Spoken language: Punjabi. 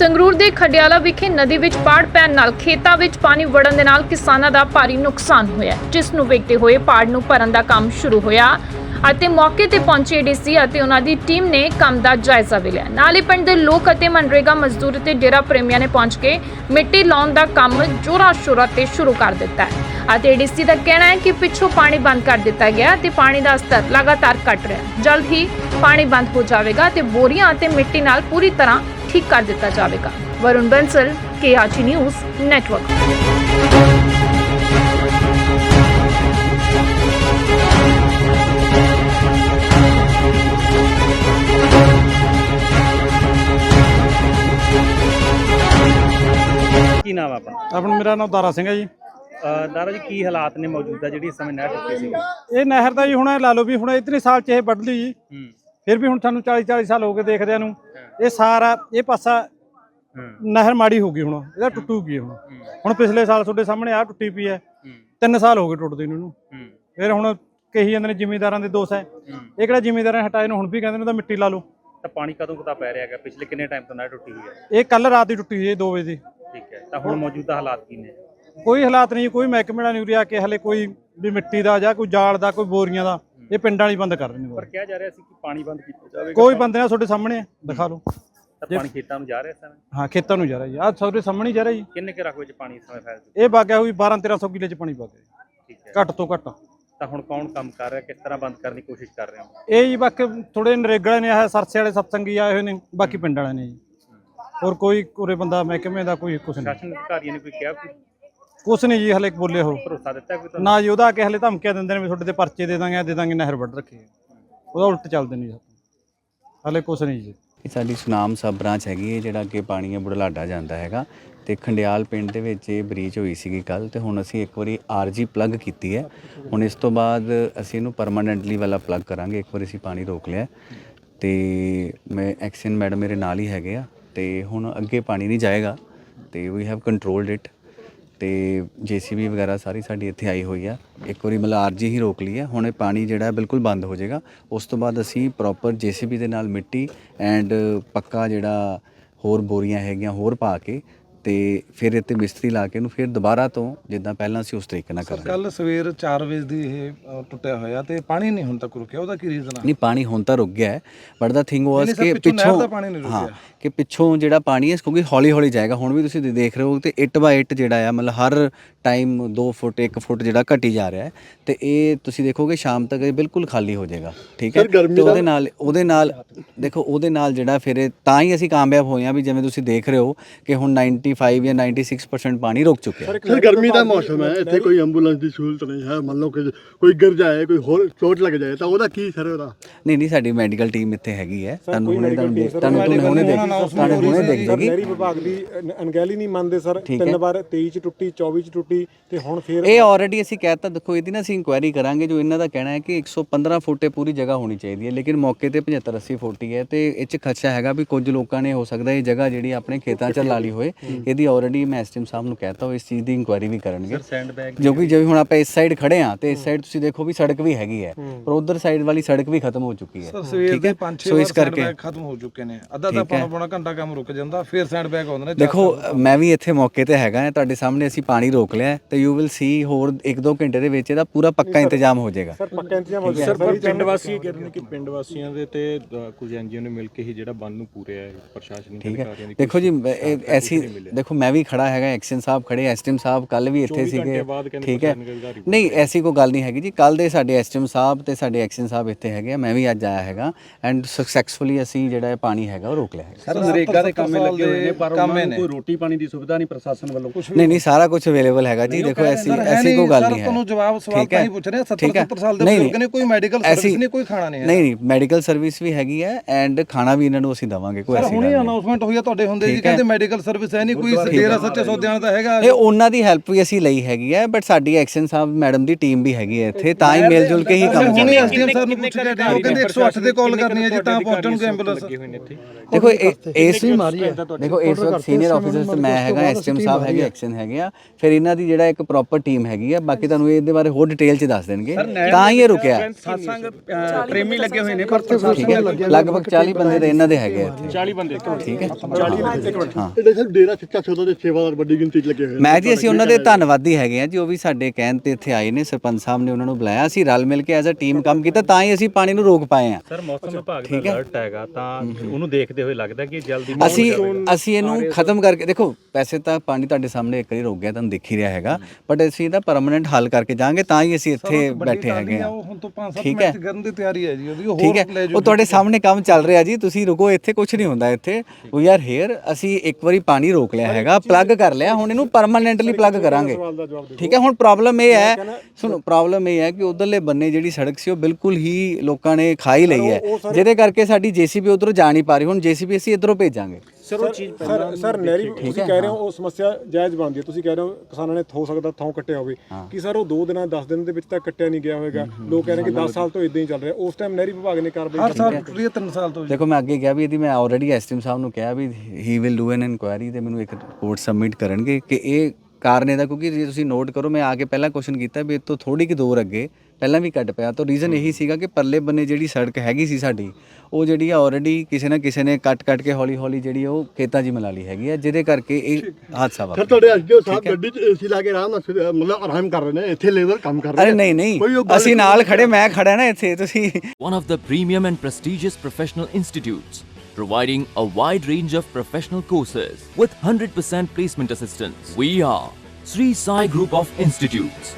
ਸੰਗਰੂਰ ਦੇ ਖਡਿਆਲਾ ਵਿਖੇ ਨਦੀ ਵਿੱਚ ਪਾੜ ਪੈਣ ਨਾਲ ਖੇਤਾਂ ਵਿੱਚ ਪਾਣੀ ਵੜਨ ਦੇ ਨਾਲ ਕਿਸਾਨਾਂ ਦਾ ਭਾਰੀ ਨੁਕਸਾਨ ਹੋਇਆ ਜਿਸ ਨੂੰ ਵੇਖਦੇ ਹੋਏ ਪਾੜ ਨੂੰ ਭਰਨ ਦਾ ਕੰਮ ਸ਼ੁਰੂ ਹੋਇਆ ਅਤੇ ਮੌਕੇ ਤੇ ਪਹੁੰਚੇ ਡੀਸੀ ਅਤੇ ਉਹਨਾਂ ਦੀ ਟੀਮ ਨੇ ਕੰਮ ਦਾ ਜਾਇਜ਼ਾ ਵੀ ਲਿਆ। ਨਾਲ ਪਿੰਡ ਦੇ ਲੋਕ ਅਤੇ ਮਨਰੇਗਾ ਮਜ਼ਦੂਰ ਤੇ ਡੇਰਾ ਪ੍ਰੇਮੀਆਂ ਨੇ ਪਹੁੰਚ ਕੇ ਮਿੱਟੀ ਲਾਉਣ ਦਾ ਕੰਮ ਜੋਰਾਂ ਸ਼ੋਰਾਂ ਤੇ ਸ਼ੁਰੂ ਕਰ ਦਿੱਤਾ ਹੈ ਅਤੇ ਡੀਸੀ ਦਾ ਕਹਿਣਾ ਹੈ ਕਿ ਪਿੱਛੋਂ ਪਾਣੀ ਬੰਦ ਕਰ ਦਿੱਤਾ ਗਿਆ ਤੇ ਪਾਣੀ ਦਾ ਸਤਰ ਲਗਾਤਾਰ ਘਟ ਰਿਹਾ ਜਲਦ ਹੀ ਪਾਣੀ ਬੰਦ ਹੋ ਜਾਵੇਗਾ ਤੇ ਬੋਰੀਆਂ ਅਤੇ ਮਿੱਟੀ ਨਾਲ ਪੂਰੀ ਤਰ੍ਹਾਂ ਠੀਕ ਕਰ ਦਿੱਤਾ ਜਾਵੇਗਾ। ਵਰੁਣ ਬੰਸਲ ਕੇਆਚੀ ਨਿਊਜ਼ ਨੈਟਵਰਕ ਕੀ ਨਾਮ ਆ ਆਪਣਾ? ਆਪਣਾ ਮੇਰਾ ਨਾਮ ਦਾਰਾ ਸਿੰਘ ਹੈ ਜੀ। ਅਹ ਦਾਰਾ ਜੀ ਕੀ ਹਾਲਾਤ ਨੇ ਮੌਜੂਦਾ ਜਿਹੜੀ ਇਸ ਸਮੇਂ ਨਹਿਰ ਟੁੱਟੀ ਸੀ? ਇਹ ਨਹਿਰ ਦਾ ਜੀ ਹੁਣ ਇਹ ਲਾ ਲਓ ਵੀ ਹੁਣ ਇਤਨੇ ਸਾਲ ਚ ਇਹ ਵੱਢ ਲਈ ਜੀ। ਹੂੰ। ਫਿਰ ਵੀ ਹੁਣ ਸਾਨੂੰ 40 40 ਸਾਲ ਹੋ ਗਏ ਦੇਖਦਿਆਂ ਨੂੰ। ਇਹ ਸਾਰਾ ਇਹ ਪਾਸਾ ਹੂੰ। ਨਹਿਰ ਮਾੜੀ ਹੋ ਗਈ ਹੁਣ। ਇਹਦਾ ਟੁੱਟੂਗੀ ਹੁਣ? ਹੁਣ ਪਿਛਲੇ ਸਾਲ ਤੁਹਾਡੇ ਸਾਹਮਣੇ ਆ ਟੁੱਟੀ ਪਈ ਹੈ। ਹੂੰ। ਤਿੰਨ ਸਾਲ ਹੋ ਗਏ ਟੁੱਟਦੇ ਨੂੰ ਇਹਨੂੰ। ਹੂੰ। ਫਿਰ ਹੁਣ ਕਹੀ ਜਾਂਦੇ ਨੇ ਜ਼ਿਮੀਂਦਾਰਾਂ ਦੇ ਦੋਸ਼ ਹੈ। ਹੂੰ। ਇਹ ਕਿਹੜਾ ਜ਼ਿਮੀਂਦਾਰਾਂ ਨੇ ਹਟਾਏ ਨੂੰ? ਹੁਣ ਵੀ ਕਹਿੰਦੇ ਨੇ ਤਾਂ ਮਿੱਟੀ ਲਾ ਲਓ। ਤਾਂ ਪਾਣੀ ਕਦੋਂ ਕੁ ਦਾ ਪੈ ਰਿਹਾ ਹੈਗਾ? ਪਿਛਲੇ ਕਿੰਨੇ ਟਾਈਮ ਤੋਂ ਨਹਿਰ ਟੁੱਟੀ ਹੋਈ ਹੈ? ਇਹ ਕੱਲ ਰਾਤ ਹੀ ਟੁੱਟੀ ਸੀ 2 ਵਜੇ ਦੀ। ਠੀਕ ਹੈ। ਤਾਂ ਹੁਣ ਮੌਜੂਦਾ ਹਾਲਾਤ ਕੀ ਨੇ? ਕੋਈ ਹਾਲਾਤ ਨਹੀਂ ਕੋਈ ਮਹਿਕਮੇ ਦਾ ਨਹੀਂ ਉਰਿਆ ਕੇ ਹਲੇ ਕੋਈ ਵੀ ਮਿੱਟੀ ਦਾ ਜਾਂ ਕੋਈ ਜਾਲ ਦਾ ਕੋਈ ਬੋਰੀਆਂ ਦਾ ਇਹ ਪਿੰਡਾਂ ਵਾਲੀ ਬੰਦ ਕਰ ਰਹੇ ਨੇ ਪਰ ਕਿਹਾ ਜਾ ਰਿਹਾ ਸੀ ਕਿ ਪਾਣੀ ਬੰਦ ਕੀਤਾ ਜਾਵੇਗਾ। ਕੋਈ ਬੰਦੇ ਨਾ ਤੁਹਾਡੇ ਸਾਹਮਣੇ ਹੈ, ਦਿਖਾ ਲਓ। ਤਾਂ ਪਾਣੀ ਖੇਤਾਂ ਨੂੰ ਜਾ ਰਿਹਾ ਇਸ ਸਮੇਂ? ਹਾਂ ਖੇਤਾਂ ਨੂੰ ਜਾ ਰਿਹਾ ਜੀ। ਆਹ ਤੁਹਾਡੇ ਸਾਹਮਣੇ ਹੀ ਜਾ ਰਿਹਾ ਜੀ। ਕਿੰਨੇ ਕੁ ਰਕਬੇ 'ਚ ਪਾਣੀ ਇਸ ਸਮੇਂ ਫੈਲ ਚੁੱਕਾ? ਇਹ ਬਾਗਿਆ ਹੋਈ 12 1300 ਕਿੱਲੇ ਚ ਪਾਣੀ ਵਗ ਗਿਆ ਠੀਕ ਹੈ। ਘੱਟ ਤੋਂ ਘੱਟ। ਤਾਂ ਹੁਣ ਕੌਣ ਕੰਮ ਕਰ ਰਿਹਾ? ਕਿਸ ਤਰ੍ਹਾਂ ਬੰਦ ਕਰਨ ਦੀ ਕੋਸ਼ਿਸ਼ ਕਰ ਰਹੇ ਹੋ? ਇਹ ਜੀ ਬਾਕੀ ਥੋੜੇ ਨਰੇਗੜਾ ਨੇ ਆਹ ਸਰਸੇ ਵਾਲੇ ਸਤਸੰਗੀ ਆਏ ਹੋਏ ਨੇ ਬਾਕੀ ਪਿੰਡ ਵਾਲੇ ਨੇ ਜੀ। ਹੋਰ ਕੋਈ ਉਰੇ ਬੰਦਾ ਮਹਿਕਮੇ ਦਾ ਕੋਈ ਕੁਛ ਨਹੀਂ। ਸ਼ਾਸਨ ਅਧਿਕਾਰੀਆਂ ਨੇ ਕੋਈ ਕਿਹਾ ਕਿ ਕੁਛ ਨਹੀਂ ਜੀ ਹਲੇ ਬੋਲੇ ਹੋ। ਭਰੋਸਾ ਦਿੱਤਾ ਕੋਈ ਤੁਹਾਨੂੰ? ਨਾ ਜੀ ਉਹਦਾ ਕੇ ਹਲੇ ਧਮਕੀਆਂ ਦਿੰਦੇ ਨੇ ਵੀ ਤੁਹਾਡੇ ਤੇ ਪਰਚੇ ਦੇ ਦਾਂਗੇ ਦੇ ਦਾਂਗੇ ਨਹਿਰ ਵੱਢ ਰੱਖੀ ਹੈ। ਉਹਦਾ ਉਲਟ ਚੱਲਦੇ ਨੇ ਜੀ ਹਲੇ ਕੁਛ ਨਹੀਂ ਜੀ। ਇਹ ਸਾਡੀ ਸੁਨਾਮ ਸਬ ਬ੍ਰਾਂਚ ਹੈਗੀ ਹੈ ਜਿਹੜਾ ਅੱਗੇ ਪਾਣੀ ਹੈ ਬੁਢਲਾਡਾ ਜਾਂਦਾ ਹੈਗਾ। ਤੇ ਖੰਡਿਆਲ ਪਿੰਡ ਦੇ ਵਿੱਚ ਇਹ ਬ੍ਰੀਚ ਹੋਈ ਸੀਗੀ ਕੱਲ ਤੇ ਹੁਣ ਅਸੀਂ ਇੱਕ ਵਾਰੀ ਆਰਜੀ ਪਲੱਗ ਕੀਤੀ ਹੈ। ਹੁਣ ਇਸ ਤੋਂ ਬਾਅਦ ਅਸੀਂ ਇਹਨੂੰ ਪਰਮਾਨੈਂਟਲੀ ਵਾਲਾ ਪਲੱਗ ਕਰਾਂਗੇ ਇੱਕ ਵਾਰੀ ਅਸੀਂ ਪਾਣੀ ਰੋਕ ਲਿਆ। ਤੇ ਮੈਂ ਐਕਸ਼ਨ ਮੈਡਮ ਮੇਰੇ ਨਾਲ ਹੀ ਹੈਗੇ ਆ ਤੇ ਹੁਣ ਅੱਗੇ ਪਾਣੀ ਨਹੀਂ ਜਾਏਗਾ ਤੇ ਵੀ ਹੈਵ ਕੰਟਰੋਲਡ ਇਟ ਤੇ ਜੀਸੀਬੀ ਵਗੈਰਾ ਸਾਰੀ ਸਾਡੀ ਇੱਥੇ ਆਈ ਹੋਈ ਆ। ਇੱਕ ਵਾਰੀ ਮਤਲਬ ਆਰਜੀ ਹੀ ਰੋਕ ਲਈ ਆ। ਹੁਣ ਇਹ ਪਾਣੀ ਜਿਹੜਾ ਬਿਲਕੁਲ ਬੰਦ ਹੋ ਜਾਏਗਾ। ਉਸ ਤੋਂ ਬਾਅਦ ਅਸੀਂ ਪ੍ਰੋਪਰ ਜੀਸੀਬੀ ਦੇ ਨਾਲ ਮਿੱਟੀ ਐਂਡ ਪੱਕਾ ਜਿਹੜਾ ਹੋਰ ਬੋਰੀਆਂ ਹੈਗੀਆਂ ਹੋਰ ਪਾ ਕੇ ਤੇ ਫਿਰ ਇੱਥੇ ਮਿਸਤਰੀ ਲਾ ਕੇ ਇਹਨੂੰ ਫਿਰ ਦੁਬਾਰਾ ਤੋਂ ਜਿੱਦਾਂ ਪਹਿਲਾਂ ਸੀ ਉਸ ਤਰੀਕੇ ਨਾਲ ਕਰਾਂਗੇ ਕੱਲ ਸਵੇਰ 4 ਵਜੇ ਦੀ ਇਹ ਅ, ਟੁੱਟਿਆ ਹੋਇਆ ਤੇ ਪਾਣੀ ਨਹੀਂ ਹੁਣ ਤੱਕ ਰੁਕਿਆ ਉਹਦਾ ਕੀ ਰੀਜ਼ਨ ਆ ਨਹੀਂ ਪਾਣੀ ਹੁਣ ਤਾਂ ਰੁਕ ਗਿਆ ਹੈ ਬਟ ਦਾ ਥਿੰਗ ਵਾਸ ਨਹੀਂ ਸਰ, ਕਿ ਪਿੱਛੋਂ ਨਹਿਰ ਦਾ ਪਾਣੀ ਨਹੀਂ ਰੁਕਿਆ। ਕਿ ਪਿੱਛੋਂ ਜਿਹੜਾ ਪਾਣੀ ਹੈ ਕਿਉਂਕਿ ਹੌਲੀ ਹੌਲੀ ਜਾਏਗਾ ਹੁਣ ਵੀ ਤੁਸੀਂ ਦੇ- ਦੇਖ ਰਹੇ ਹੋ ਤੇ ਇੱਟ ਬਾਈ ਇੱਟ ਜਿਹੜਾ ਆ ਮਤਲਬ ਹਰ ਟਾਈਮ 2 ਫੁੱਟ 1 ਫੁੱਟ ਜਿਹੜਾ ਘਟੀ ਜਾ ਰਿਹਾ ਹੈ ਤੇ ਇਹ ਤੁਸੀਂ ਦੇਖੋਗੇ ਸ਼ਾਮ ਤੱਕ ਇਹ ਬਿਲਕੁਲ ਖਾਲੀ ਹੋ ਜਾਏਗਾ ਠੀਕ ਹੈ? ਤੇ ਉਹਦੇ ਨਾਲ ਉਹਦੇ ਨਾਲ ਦੇਖੋ ਉਹਦੇ ਨਾਲ ਜਿਹੜਾ ਫਿਰ ਤਾਂ ਹੀ ਅਸੀਂ ਕਾਮਯਾਬ ਹੋਏ ਆ ਵੀ ਜਿਵੇਂ ਤੁਸੀਂ ਦੇਖ ਰਹੇ ਹੋ ਕਿ ਹੁਣ 95 ਜਾਂ 96% ਪਾਣੀ ਰੁਕ ਚੁੱਕਿਆ ਹੈ। ਸਰ ਗਰਮੀ ਦਾ ਮੌਸਮ ਹੈ ਇੱਥੇ ਕੋਈ ਐਂਬੂਲੈਂਸ ਦੀ ਸਹੂਲਤ ਨਹੀਂ ਹੈ ਮੰਨ ਲਓ ਕਿ ਕੋਈ ਗਿਰ ਜਾਏ ਕੋਈ ਹੋਰ ਚੋਟ ਲੱਗ ਜਾਏ ਤਾਂ ਉਹਦਾ ਕੀ ਸਰ ਉਹਦਾ? ਨਹੀਂ ਨਹੀਂ ਸਾਡੀ ਮੈਡੀਕਲ ਟੀਮ ਇੱਥੇ ਹੈਗੀ ਹੈ। ਤੁਹਾਨੂੰ ਹੁਣੇ ਤੁਹਾਨੂੰ ਦੇਖ ਤੁਹਾਨੂੰ ਤੁਹਾਨੂੰ ਹੁਣੇ ਦੇਖ ਤੁਹਾਨੂੰ ਹੁਣੇ ਦੇਖ ਜੇਗੀ ਵਿਭਾਗ ਦੀ ਅਣਗਹਿਲੀ ਨਹੀਂ ਮੰਨਦੇ ਸਰ। ਤਿੰਨ ਵਾਰ 23 ਚ ਟੁੱਟੀ 24 ਚ ਟੁੱਟੀ ਤੇ ਹੁਣ ਫੇਰ ਇਹ ਆਲਰੇਡੀ ਅਸੀਂ ਕਹਿਤਾ ਦੇਖੋ ਇਹਦੀ ਨਾ ਅਸੀਂ ਇਨਕੁਆਇਰੀ ਕਰਾਂਗੇ ਜੋ ਇਹਨਾਂ ਦਾ ਕਹਿਣਾ ਹੈ ਕਿ 115 ਫੁੱਟ ਪੂਰੀ ਜਗ੍ਹਾ ਹੋਣੀ ਚਾਹੀਦੀ ਹੈ ਲੇਕਿਨ ਮੌਕੇ ਤੇ 75 80 ਫੁੱਟ ਹੀ ਹੈ ਤੇ ਇਹ ਚ ਖਦਸ਼ਾ ਹੈਗਾ ਵੀ ਕੁਝ ਲੋਕਾਂ ਨੇ ਹੋ ਸਕਦਾ ਇਹ ਜਗ੍ਹਾ ਜਿਹੜੀ ਆਪਣੇ ਖੇਤਾਂ 'ਚ ਲਾ ਲਈ ਹੋਏ ਇਹਦੀ ਆਲਰੇਡੀ ਮੈਂ ਐਸਟੀਐਮ ਸਾਹਿਬ ਨੂੰ ਕਹਿਤਾ ਉਹ ਇਸ ਚੀਜ਼ ਦੀ ਇਨਕੁਆਇਰੀ ਵੀ ਕਰਨਗੇ। ਸੈਂਡ ਬੈਗ ਜੋ ਕਿ ਜਿਵੇਂ ਹੁਣ ਆਪਾਂ ਇਸ ਸਾਈਡ ਖੜੇ ਆ ਤੇ ਇਸ ਸਾਈਡ ਤੁਸੀਂ ਦੇਖੋ ਵੀ ਸੜਕ ਵੀ ਹੈਗੀ ਹੈ ਪਰ ਉਧਰ ਸਾਈਡ ਵਾਲੀ ਸੜਕ ਵੀ ਖਤਮ ਹੋ ਚੁੱਕੀ ਹੈ। ਠੀਕ ਹੈ? 5-6 ਸੋ ਇਸ ਕਰਕੇ ਖਤਮ ਹੋ ਚੁੱਕੇ ਨੇ। ਅੱਧਾ ਤਾਂ ਪੌਣਾ ਪੌਣਾ ਘੰਟਾ ਕੰਮ ਰੁਕ ਜਾਂਦਾ ਫਿਰ ਸੈਂਡਬੈਗ ਆਉਂਦੇ ਨੇ ਦੇਖੋ ਮੈਂ ਵੀ ਇੱਥੇ ਮੌਕੇ ਤੇ ਹੈਗਾ ਤੁਹਾਡੇ ਸਾਹਮਣੇ ਅਸੀਂ ਪਾਣੀ ਰੋਕ ਲਿਆ ਹੈ ਤੇ ਯੂ ਵਿਲ ਸੀ ਹੋਰ 1-2 ਘੰਟੇ ਦੇ ਵਿੱਚ ਇਹਦਾ ਪੂਰਾ ਪੱਕਾ ਇੰਤਜ਼ਾਮ ਹੋ ਜਾਏਗਾ। ਸਰ ਪੱਕਾ ਇੰਤਜ਼ਾਮ ਹੋ ਗਿਆ ਸਰ ਪਰ ਪਿੰਡ ਵਾਸੀ ਇਹ ਕਹਿੰਦੇ ਨੇ ਕਿ ਪਿੰਡ ਵਾਸੀਆਂ ਦੇ ਤੇ ਕੁਝ ਐਨਜੀਓ ਨੇ ਮਿਲ ਕੇ ਹੀ ਜਿਹੜਾ ਬੰਨ ਨੂੰ ਪੂਰਿਆ ਹੈ ਪ੍ਰਸ਼ਾਸਨਿਕ ਠੀਕ ਅਧਿਕਾਰੀਆਂ ਹੈ ਦੀ ਦੇਖੋ ਜੀ ਐਸੀ ਦੇਖੋ ਮੈਂ ਵੀ ਖੜਾ ਹੈਗਾ ਐਕਸ਼ਨ ਸਾਹਿਬ ਖੜੇ ਐਸਟੀਐਮ ਸਾਹਿਬ ਕੱਲ ਵੀ ਇੱਥੇ ਸੀਗੇ। ਠੀਕ ਹੈ। ਨਹੀਂ ਐਸੀ ਕੋਈ ਗੱਲ ਨਹੀਂ ਹੈਗੀ ਜੀ। ਕੱਲ ਦੇ ਸਾਡੇ ਐਸਟੀਐਮ ਸਾਹਿਬ ਤੇ ਸਾਡੇ ਐਕਸ਼ਨ ਸਾਹਿਬ ਇੱਥੇ ਹੈਗੇ ਆ ਮੈਂ ਵੀ ਅੱਜ ਆਇਆ ਹੈਗਾ ਐਂਡ ਸਕਸੈਸਫੁਲੀ ਅਸੀਂ ਜਿਹੜਾ ਇਹ ਪਾਣੀ ਹੈਗਾ ਉਹ ਰੋਕ ਲਿਆ ਹੈਗਾ। ਸਰ ਨਰੇਗਾ ਦੇ ਕੰਮ ਲੱਗੇ ਹੋਏ ਨੇ ਪਰ ਉਹਨਾਂ ਨੂੰ ਕੋਈ ਰੋਟੀ ਪਾਣੀ ਦੀ ਸੁਵਿਧਾ ਨਹੀਂ ਪ੍ਰਸ਼ਾਸਨ ਵੱਲੋਂ। ਨਹੀਂ ਨਹੀਂ ਸਾਰਾ ਕੁਝ ਅਵੇਲੇਬਲ ਹੈਗਾ ਜੀ ਦੇਖੋ ਐਸੀ ਐਸੀ ਕੋਈ ਗੱਲ ਨਹੀਂ ਹੈ। ਤੁਹਾਨੂੰ ਜਵਾਬ ਸਵਾਲ ਹੈ? ਤਾਂ ਹੀ। ਪੁੱਛ ਰਹੇ 70 ਠੀਕ ਹੈ? 70 ਸਾਲ ਦੇ ਬਜ਼ੁਰਗ ਨੇ ਕੋਈ ਮੈਡੀਕਲ ਸਰਵਿਸ ਨਹੀਂ ਕੋਈ ਖਾਣਾ ਨਹੀਂ ਹੈ। ਨਹੀਂ ਨਹੀਂ ਮੈਡੀਕਲ ਸਰਵਿਸ ਵੀ ਹੈਗੀ ਹੈ ਐਂਡ ਖਾਣਾ ਵੀ ਇਹਨਾਂ ਨੂੰ ਅਸੀਂ ਦਵਾਂਗੇ ਕੋਈ ਐਸੀ ਗੱਲ ਹੁਣੇ ਨਹੀਂ ਅਨਾਉਂਸਮੈਂਟ ਹੋਈ ਆ ਤੁਹਾਡੇ ਹੁੰਦੇ ਜੀ ਹੈ। ਕਹਿੰਦੇ ਮੈਡੀਕਲ ਸਰਵਿਸ ਹੈ ਨਹੀਂ ਕੋਈ ਡੇਰਾ ਸੱਚੇ ਸੌਦਿਆਂ ਦਾ ਹੈਗਾ। ਇਹ ਉਹਨਾਂ ਦੀ ਹੈਲਪ ਵੀ ਅਸੀਂ ਲਈ ਹੈਗੀ ਹੈ ਬਟ ਸਾਡੀ ਐਕਸ਼ਨ ਸਾਹਿਬ ਮੈਡਮ ਦੀ ਟੀਮ ਵੀ ਹੈਗੀ ਹੈ ਇੱਥੇ ਤਾਂ ਹੀ ਮਿਲ ਜੁਲ ਕੇ ਹੀ ਕੰਮ ਹੁਣੇ ਚੱਲੇਗਾ ਐਸਡੀਐਮ ਸਰ ਨੂੰ ਪੁੱਛ ਕੇ ਉਹ ਕਹਿੰਦੇ 108 ਤੇ ਕਾਲ ਕਰਨੀ ਹੈ ਜੀ ਤਾਂ ਪਹੁੰਚਣਗੇ ਐਂਬੂਲੈਂਸ ਦੇਖੋ ਇਸ ਦੇਖੋ ਇਸ ਵਕਤ ਸੀਨੀਅਰ ਆਫੀਸਰ ਤੇ ਮੈਂ ਹੈਗਾ ਐਸਐਮ ਸਾਹਿਬ ਹੈਗੇ ਐਕਸ਼ਨ ਹੈਗੇ ਆ। ਫਿਰ ਇਹਨਾਂ ਦੀ ਜਿਹੜਾ ਇੱਕ ਪ੍ਰੋਪਰ ਟੀਮ ਹੈਗੀ ਆ ਬਾਕੀ ਤੁਹਾਨੂੰ ਇਹਦੇ ਬਾਰੇ ਹੋਰ ਡਿਟੇਲ ਚ ਦੱਸ ਦੇਣਗੇ। ਤਾਂ ਹੀ ਇਹ ਰੁਕਿਆ। ਸਤਸੰਗ ਪ੍ਰੇਮੀ ਲੱਗੇ ਹੋਏ ਨੇ ਠੀਕ ਹੈ। ਲਗਭਗ 40 ਬੰਦੇ ਤਾਂ ਇਹਨਾਂ ਦੇ ਹੈਗੇ ਆ ਇੱਥੇ। 40 ਬੰਦੇ ਠੀਕ ਹੈ। ਹਾਂ। ਇਹਦੇ ਸਰ ਡੇਰਾ ਸੱਚਾ ਸੌਦਾ ਦੇ ਸੇਵਾਦਾਰ ਵੱਡੀ ਗਿਣਤੀ 'ਚ ਲੱਗੇ ਹੋਏ ਨੇ। ਮੈਂ ਜੀ ਅਸੀਂ ਉਹਨਾਂ ਦੇ ਧੰਨਵਾਦੀ ਹੈਗੇ ਆ ਜੀ ਉਹ ਵੀ ਸਾਡੇ ਕਹਿਣ ਤੇ ਇੱਥੇ ਆਏ ਨੇ ਸਰਪੰਚ ਸਾਹਿਬ ਨੇ ਉਹਨਾਂ ਨੂੰ ਬੁਲਾਇਆ। ਅਸੀਂ ਰਲ ਮਿਲ ਕੇ ਐਜ਼ ਅ ਟੀਮ ਕੰਮ ਕੀਤਾ ਤਾਂ ਹੀ ਅਸੀਂ ਪਾਣੀ ਨੂੰ ਰੋਕ ਪਾਏ ਆ। ਸਰ ਮੌਸਮ ਵਿਭਾਗ ਦਾ ਅਲਰਟ ਹੈਗਾ ਤਾਂ ਉਹਨੂੰ ਦੇਖਦੇ ਹੋਏ ਲੱਗਦਾ ਕਿ ਜਲਦੀ ਅਸੀਂ ਅਸੀਂ ਇਹਨੂੰ ਖਤਮ ਕਰਕੇ ਦੇਖੋ ਵੈਸੇ ਤਾਂ ਪਾਣੀ ਤੁਹਾਡੇ ਸਾਹਮਣੇ ਇੱਕ ਵਾਰੀ ਰੁਕ ਗਿਆ ਤੁਹਾਨੂੰ ਦਿਖ ਹੀ ਰਿਹਾ ਹੈਗਾ ਬਟ ਅਸੀਂ ਇਹਦਾ ਪਰਮਨੈਂਟ ਹੱਲ ਕਰਕੇ ਜਾਾਂਗੇ ਤਾਂ ਹੀ ਅਸੀਂ ਇੱਥੇ ਬੈਠੇ ਹੈਗੇ ਆ ਉਹ ਹੁਣ ਤੋਂ 5-7 ਠੀਕ ਹੈ। ਮਿੰਟ ਕਰਨ ਦੀ ਤਿਆਰੀ ਹੈ ਜੀ ਉਹਦੀ ਹੋਰ ਹੈ। ਲੈ ਉਹ ਤੁਹਾਡੇ ਸਾਹਮਣੇ ਕੰਮ ਚੱਲ ਰਿਹਾ ਜੀ ਤੁਸੀਂ ਰੁਕੋ ਇੱਥੇ ਕੁਝ ਨਹੀਂ ਹੁੰਦਾ ਇੱਥੇ। ਵੀ ਆਰ ਹੇਅਰ ਅਸੀਂ ਇੱਕ ਵਾਰੀ ਪਾਣੀ ਰੋਕ ਲਿਆ ਹੈਗਾ ਪਲੱਗ ਕਰ ਲਿਆ ਹੁਣ ਇਹਨੂੰ ਪਰਮਾਨੈਂਟਲੀ ਪਲੱਗ ਕਰਾਂਗੇ। ਠੀਕ ਹੈ ਹੁਣ ਪ੍ਰੋਬਲਮ ਇਹ ਹੈ ਸੁਣੋ ਪ੍ਰੋਬਲਮ ਇਹ ਹੈ ਕਿ ਉਧਰਲੇ ਬੰਨੇ ਜਿਹੜੀ ਸੜਕ ਸੀ ਉਹ ਬਿਲਕੁਲ ਹੀ ਲੋਕਾਂ ਨੇ ਖਾਈ ਲਈ ਹੈ। ਜਿਹਦੇ ਕਰਕੇ ਸਾਡੀ ਜੀਸੀਬੀ ਉਧਰੋਂ ਜਾ ਨਹੀਂ ਪਾ ਰਹੀ ਹੁਣ ਜੀਸੀਬੀ ਅਸੀਂ ਇਧਰੋਂ ਭੇਜਾਂਗੇ। ਸਰ ਉਹ ਚੀਜ਼ ਸਰ ਸਰ ਨਹਿਰੀ ਤੁਸੀਂ ਕਹਿ ਰਹੇ ਹੋ ਉਹ ਸਮੱਸਿਆ ਜਾਇਜ਼ ਬਣਦੀ ਹੈ। ਤੁਸੀਂ ਕਹਿ ਰਹੇ ਹੋ ਕਿਸਾਨਾਂ ਨੇ ਹੋ ਸਕਦਾ ਥੋਂ ਕੱਟਿਆ ਹੋਵੇ। ਕਿ ਸਰ ਉਹ 2 ਦਿਨਾਂ 10 ਦਿਨ ਦੇ ਵਿੱਚ ਤਾਂ ਕੱਟਿਆ ਨਹੀਂ ਗਿਆ ਹੋਵੇਗਾ? ਲੋਕ ਕਹਿ ਰਹੇ ਕਿ 10 ਸਾਲ ਤੋਂ ਇਦਾਂ ਹੀ ਚੱਲ ਰਿਹਾ। ਉਸ ਟਾਈਮ ਨਹਿਰੀ ਵਿਭਾਗ ਨੇ ਕਾਰਵਾਈ ਹਰ ਸਾਲ ਟੁੱਟ ਰਹੀ ਹੈ 3 ਸਾਲ ਤੋਂ ਜੀ। ਦੇਖੋ ਮੈਂ ਅੱਗੇ ਕਿਹਾ ਵੀ ਇਹਦੀ ਮੈਂ ਆਲਰੇਡੀ ਐਸਟੀਮ ਸਾਹਿਬ ਨੂੰ ਕਿਹਾ ਵੀ he will do an inquiry ਤੇ ਮੈਨੂੰ ਇੱਕ ਰਿਪੋਰਟ ਸਬਮਿਟ ਕਰਨਗੇ ਕਿ ਇਹ ਕਾਰਨ ਇਹਦਾ ਕਿਉਂਕਿ ਜੇ ਤੁਸੀਂ ਨੋਟ ਕਰੋ ਮੈਂ ਆ ਕੇ ਪਹਿਲਾਂ ਕੁਐਸਚਨ ਕੀਤਾ ਵੀ ਇਹ ਤੋਂ ਥੋੜੀ ਕਿ ਦੂਰ ਅੱਗੇ ਪਹਿਲਾਂ ਵੀ ਕੱਟ ਪਿਆ ਤਾਂ ਰੀਜ਼ਨ ਇਹੀ ਸੀਗਾ ਕਿ ਪਰਲੇ ਬੰਨੇ ਜਿਹੜੀ ਸੜਕ ਹੈਗੀ ਸੀ ਸਾਡੀ ਉਹ ਜਿਹੜੀ ਆ ਆਲਰੇਡੀ ਕਿਸੇ ਨਾ ਕਿਸੇ ਨੇ ਕੱਟ ਕੱਟ ਕੇ ਹੌਲੀ ਹੌਲੀ ਜਿਹੜੀ ਉਹ ਖੇਤਾਂ 'ਚ ਹੀ ਮਿਲਾ ਲਈ ਹੈਗੀ ਆ ਜਿਹਦੇ ਕਰਕੇ ਇਹ ਹਾਦਸਾ ਵਾਪਰਿਆ। ਤੁਹਾਡੇ ਐਸਡੀਓ ਸਾਹਿਬ ਗੱਡੀ 'ਚ ਏਸੀ ਲਾ ਕੇ ਆਰਾਮ ਨਾਲ ਫਿਰ- ਮਤਲਬ ਆਰਾਮ ਕਰ ਰਹੇ ਨੇ ਇੱਥੇ ਲੇਬਰ ਕੰਮ ਕਰ ਰਹੇ ਅਰੇ ਨੇ। ਨਹੀਂ ਉਹ ਨਹੀਂ ਗੱਲ ਅਸੀਂ ਨਾਲ ਖੜੇ ਮੈਂ ਖੜਾ ਨਾ ਇੱਥੇ ਤੁਸੀਂ one of the premium and prestigious professional institutes, providing a wide range of professional courses with 100% placement assistance. We are Sri Sai Group of Institutes,